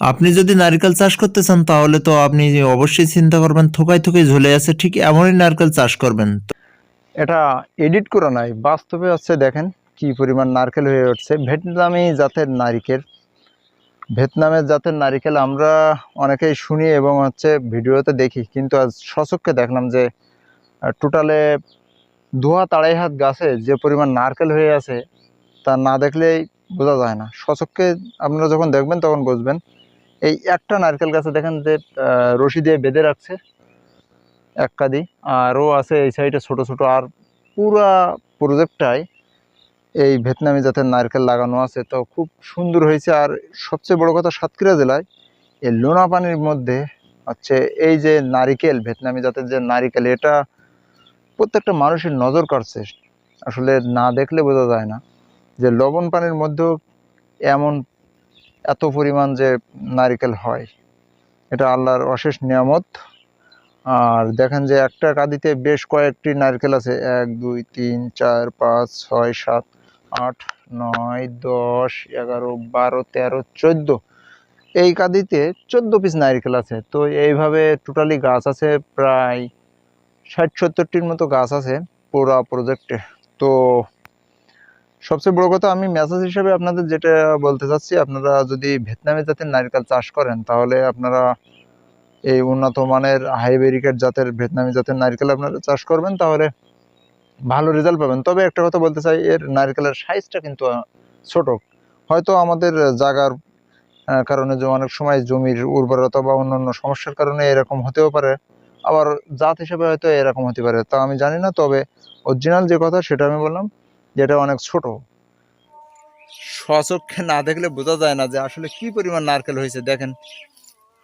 আপনি যদি নারকেল চাষ করতে চান, তাহলে তো আপনি অবশ্যই চিন্তা করবেন, থোকায় থোকায় ঝুলে আছে, ঠিক এমনই নারকেল চাষ করবেন। এটা এডিট করা নাই, বাস্তবে হচ্ছে দেখেন কি পরিমাণ নারকেল হয়ে উঠছে। ভিয়েতনামি জাতের নারিকেল, ভিয়েতনামের জাতের নারিকেল আমরা অনেকেই শুনি এবং হচ্ছে ভিডিওতে দেখি, কিন্তু আজ সচক্ষে দেখলাম যে টোটালে দু হাত আড়াই হাত গাছে যে পরিমাণ নারকেল হয়ে আছে, তা না দেখলেই বোঝা যায় না। সচক্ষে আপনারা যখন দেখবেন, তখন বুঝবেন। এই একটা নারকেল গাছে দেখেন যে রশি দিয়ে বেঁধে রাখছে, এক কাদি আরও আছে এই সাইডে ছোট ছোট, আর পুরা প্রজেক্টটাই এই ভিয়েতনামি জাতের নারকেল লাগানো আছে। তো খুব সুন্দর হয়েছে। আর সবচেয়ে বড় কথা, সাতক্ষীরা জেলায় এই লোনা পানির মধ্যে হচ্ছে এই যে নারিকেল, ভিয়েতনামি জাতের যে নারিকেল, এটা প্রত্যেকটা মানুষের নজর কাটছে আসলে না দেখলে বোঝা যায় না যে লবণ পানির মধ্যেও এমন এত পরিমাণ যে নারিকেল হয়, এটা আল্লাহর অশেষ নিয়ামত। আর দেখেন যে একটা কাঁদিতে বেশ কয়েকটি নারকেল আছে। এক, দুই, তিন, চার, পাঁচ, ছয়, সাত, আট, নয়, দশ, এগারো, বারো, তেরো, চোদ্দ। এই কাঁদিতে চোদ্দ পিস নারকেল আছে। তো এইভাবে টোটালি গাছ আছে, প্রায় ষাট, সত্তরটির মতো গাছ আছে পুরা প্রজেক্টে তো সবচেয়ে বড় কথা, আমি মেসেজ হিসেবে আপনাদের যেটা বলতে চাচ্ছি, আপনারা যদি ভিয়েতনামি জাতের নারকেল চাষ করেন, তাহলে আপনারা এই উন্নত মানের হাইব্রিকেট জাতের ভিয়েতনামি জাতের নারকেল আপনারা চাষ করবেন, তাহলে ভালো রেজাল্ট পাবেন। তবে একটা কথা বলতে চাই, এর নারকেলের সাইজটা কিন্তু ছোট। হয়তো আমাদের জায়গার কারণে যে অনেক সময় জমির উর্বরতা বা অন্যান্য সমস্যার কারণে এরকম হতেও পারে, আবার জাত হিসেবে হয়তো এরকম হতে পারে। তা আমি জানি না, তবে অরিজিনাল যে কথা, সেটা আমি বললাম যেটা অনেক ছোট। স্বচক্ষে না দেখলে বোঝা যায় না যে আসলে কি পরিমাণ নারকেল হয়েছে। দেখেন,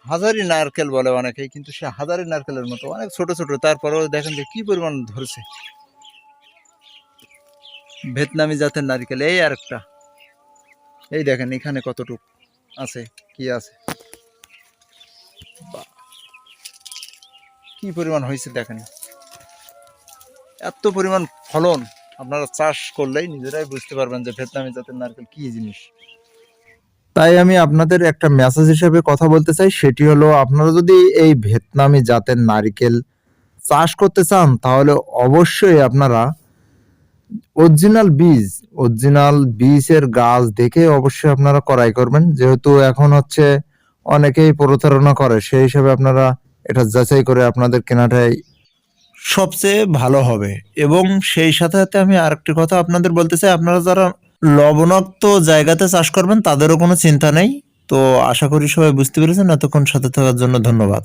হাজারি নারকেল বলে অনেকেই, কিন্তু সে হাজারি নারকেলের মতো অনেক ছোট ছোট। তারপরেও দেখেন যে কি পরিমাণ ধরছে। ভিয়েতনামি জাতের নারকেল, এই আর একটা এই দেখেন, এখানে কতটুক আছে, কি আছে! কি পরিমাণ হয়েছে দেখেন। এত পরিমাণ ফলন। আপনারা চাষ করলেই নিজেরাই বুঝতে পারবেন যে ভিয়েতনামি জাতের নারকেল কি জিনিস। তাই আমি আপনাদের একটা মেসেজ হিসেবে কথা বলতে চাই, সেটি হলো আপনারা যদি এই ভিয়েতনামি জাতের নারকেল চাষ করতে চান, তাহলে অবশ্যই আপনারা অরিজিনাল বীজ অরিজিনাল বীজের গাছ দেখে অবশ্যই আপনারা করাই করবেন। যেহেতু এখন হচ্ছে অনেকেই প্রতারণা করে, সেই হিসাবে আপনারা এটা যাচাই করে আপনাদের কেনাটাই সবচেয়ে ভালো হবে। এবং সেই সাথে সাথে আমি আরেকটি কথা আপনাদের বলতে চাই, আপনারা যারা লবণাক্ত জায়গাতে চাষ করবেন, তাদেরও কোনো চিন্তা নেই। তো আশা করি সবাই বুঝতে পেরেছেন। এতক্ষণ সাথে থাকার জন্য ধন্যবাদ।